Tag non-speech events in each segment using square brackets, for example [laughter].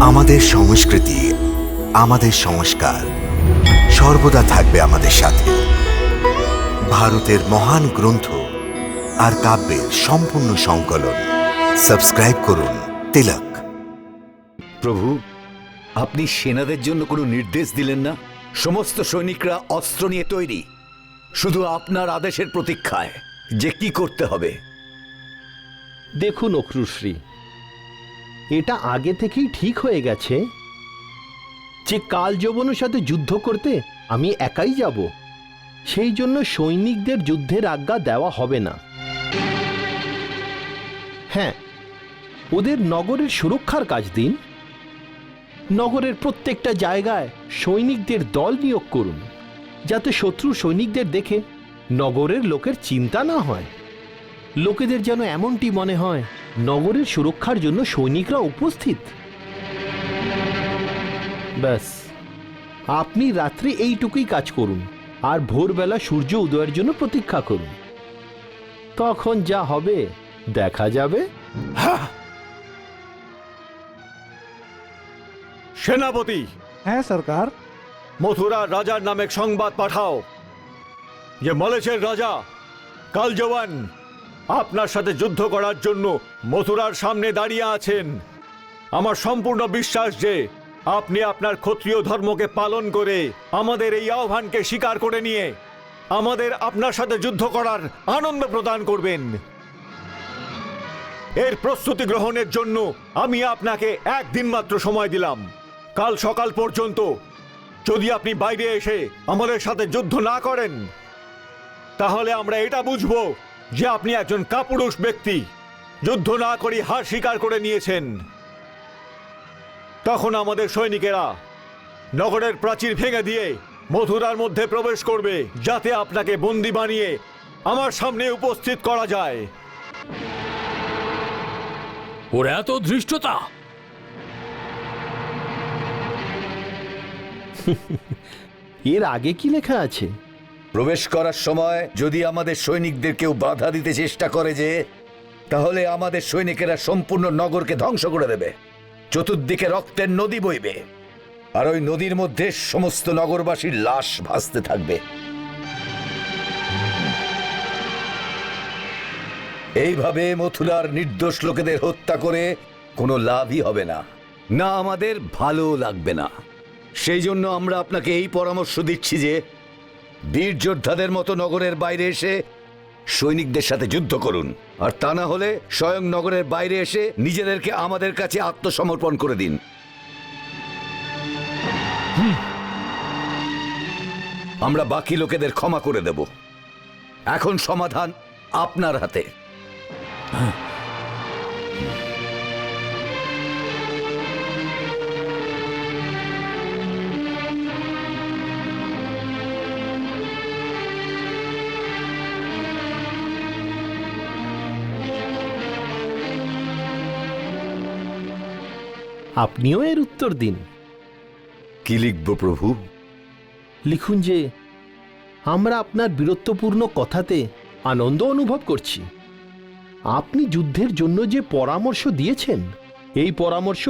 আমাদের সংস্কৃতি আমাদের সংস্কার সর্বদা থাকবে আমাদের সাথে। ভারতের মহান গ্রন্থ আর কাব্যের সম্পূর্ণ সংকলন। সাবস্ক্রাইব করুন তিলক। প্রভু আপনি সেনাদের জন্য কোনো নির্দেশ দিলেন না? সমস্ত সৈনিকরা অস্ত্র নিয়ে তৈরি। শুধু আপনার আদেশের প্রতীক্ষায় যে কি করতে হবে? দেখুন অক্রুশ্রী এটা আগে থেকেই ঠিক হয়ে গেছে। যে কাল যবনের সাথে যুদ্ধ করতে আমি একাই যাব, সেই জন্য সৈনিকদের যুদ্ধের আজ্ঞা দেওয়া হবে না। হ্যাঁ ওদের নগরের সুরক্ষার কাজ দিন। নগরের প্রত্যেকটা জায়গায় সৈনিকদের দল নিয়োগ করুন, যাতে শত্রু সৈনিকদের দেখে নগরের লোকের চিন্তা না হয়। লোকেদের যেন এমনটি মনে হয় নগরের সুরক্ষার জন্য সৈনিকরা উপস্থিত। ব্যাস আপনি রাত্রে এইটুকুই কাজ করুন আর ভোরবেলা সূর্য উদয়ের জন্য প্রতীক্ষা করুন। তখন যা হবে দেখা যাবে। সেনাপতি! হ্যাঁ সরকার। মথুরার রাজার নামে সংবাদ পাঠাও যে মলেশের রাজা কালজওয়ান আপনার সাথে যুদ্ধ করার জন্য মথুরার সামনে দাঁড়িয়ে আছেন। আমার সম্পূর্ণ বিশ্বাস যে আপনি আপনার ক্ষত্রিয় ধর্মকে পালন করে আমাদের এই আহ্বানকে স্বীকার করে নিয়ে আমাদের আপনার সাথে যুদ্ধ করার আনন্দ প্রদান করবেন। এর প্রস্তুতি গ্রহণের জন্য আমি আপনাকে একদিন মাত্র সময় দিলাম। কাল সকাল পর্যন্ত যদি আপনি বাইরে এসে আমাদের সাথে যুদ্ধ না করেন, তাহলে আমরা এটা বুঝব যে আপনি একজন কাপুরুষ ব্যক্তি যুদ্ধ না করে হার স্বীকার করে নিয়েছেন। তখন আমাদের সৈনিকেরা নগরের প্রাচীর ভেঙে দিয়ে মথুরার মধ্যে প্রবেশ করবে যাতে আপনাকে বন্দি বানিয়ে আমার সামনে উপস্থিত করা যায়। ওর এত ধৃষ্টতা! [laughs] এর আগে কি লেখা আছে? প্রবেশ করার সময় যদি আমাদের সৈনিকদের কেউ বাধা দিতে চেষ্টা করে যে, তাহলে আমাদের সৈনিকেরা সম্পূর্ণ নগরকে ধ্বংস করে দেবে। চতুর্দিকে রক্তের নদী বইবে। আর ওই নদীর মধ্যে সমস্ত নগরবাসীর লাশ ভাসতে থাকবে। এইভাবে মথুরার নির্দোষ লোকেদের হত্যা করে কোনো লাভই হবে না। না আমাদের ভালো লাগবে না। সেই জন্য আমরা আপনাকে এই পরামর্শ দিচ্ছি যে বীর যোদ্ধাদের মতো নগরের বাইরে এসে সৈনিকদের সাথে যুদ্ধ করুন। আর তা না হলে স্বয়ং নগরের বাইরে এসে নিজেদেরকে আমাদের কাছে আত্মসমর্পণ করে দিন। আমরা বাকি লোকেদের ক্ষমা করে দেব। এখন সমাধান আপনার হাতে। আপনিও এর উত্তর দিন। কি লিখব প্রভু? লিখুন যে আমরা আপনার বীরত্বপূর্ণ কথাতে আনন্দ অনুভব করছি। আপনি যুদ্ধের জন্য যে পরামর্শ দিয়েছেন এই পরামর্শ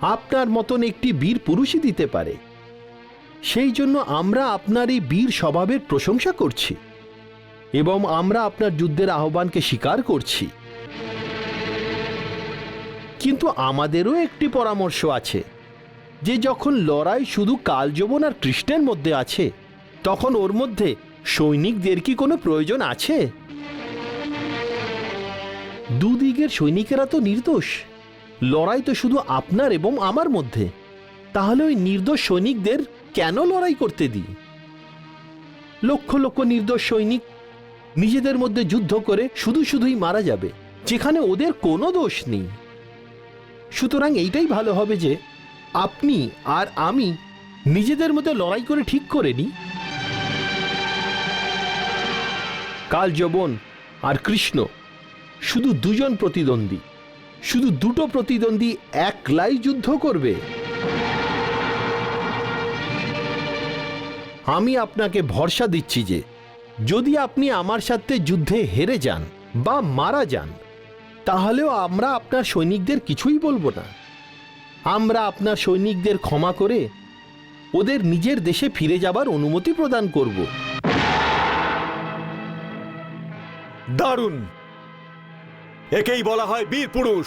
আপনার মতন একটি বীর পুরুষই দিতে পারে। সেই জন্য আমরা আপনার এই বীর স্বভাবের প্রশংসা করছি এবং আমরা আপনার যুদ্ধের আহ্বানকে স্বীকার করছি। কিন্তু আমাদেরও একটি পরামর্শ আছে। যে যখন লড়াই শুধু কালযবন আর কৃষ্ণের মধ্যে আছে, তখন ওর মধ্যে সৈনিকদের কি কোনো প্রয়োজন আছে? দুদিকের সৈনিকেরা তো নির্দোষ। লড়াই তো শুধু আপনার এবং আমার মধ্যে। তাহলে ওই নির্দোষ সৈনিকদের কেন লড়াই করতে দিই? লক্ষ লক্ষ নির্দোষ সৈনিক নিজেদের মধ্যে যুদ্ধ করে শুধু শুধুই মারা যাবে, যেখানে ওদের কোনো দোষ নেই। সুতরাং এইটাই ভালো হবে যে আপনি আর আমি নিজেদের মধ্যে লড়াই করে ঠিক করে নিই। কাল যবন আর কৃষ্ণ শুধু দুজন প্রতিদ্বন্দ্বী, শুধু দুটো প্রতিদ্বন্দ্বী একলাই যুদ্ধ করবে। আমি আপনাকে ভরসা দিচ্ছি যে যদি আপনি আমার সাথে যুদ্ধে হেরে যান বা মারা যান তাহলেও আমরা আপনার সৈনিকদের কিছুই বলব না। আমরা আপনার সৈনিকদের ক্ষমা করে ওদের নিজের দেশে ফিরে যাবার অনুমতি প্রদান করব। দারুণ! একেই বলা হয় বীর পুরুষ।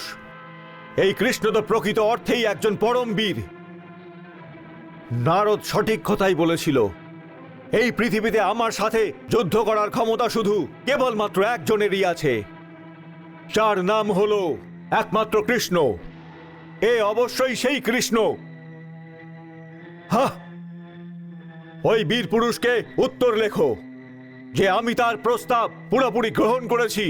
এই কৃষ্ণ তো প্রকৃত অর্থেই একজন পরম বীর। নারদ সঠিক কথাই বলেছিল। এই পৃথিবীতে আমার সাথে যুদ্ধ করার ক্ষমতা শুধু কেবলমাত্র একজনেরই আছে। যার নাম হল একমাত্র কৃষ্ণ। এ অবশ্যই সেই কৃষ্ণ। ওই বীর পুরুষকে উত্তর লেখো, যে আমি তার প্রস্তাব পুরোপুরি গ্রহণ করেছি।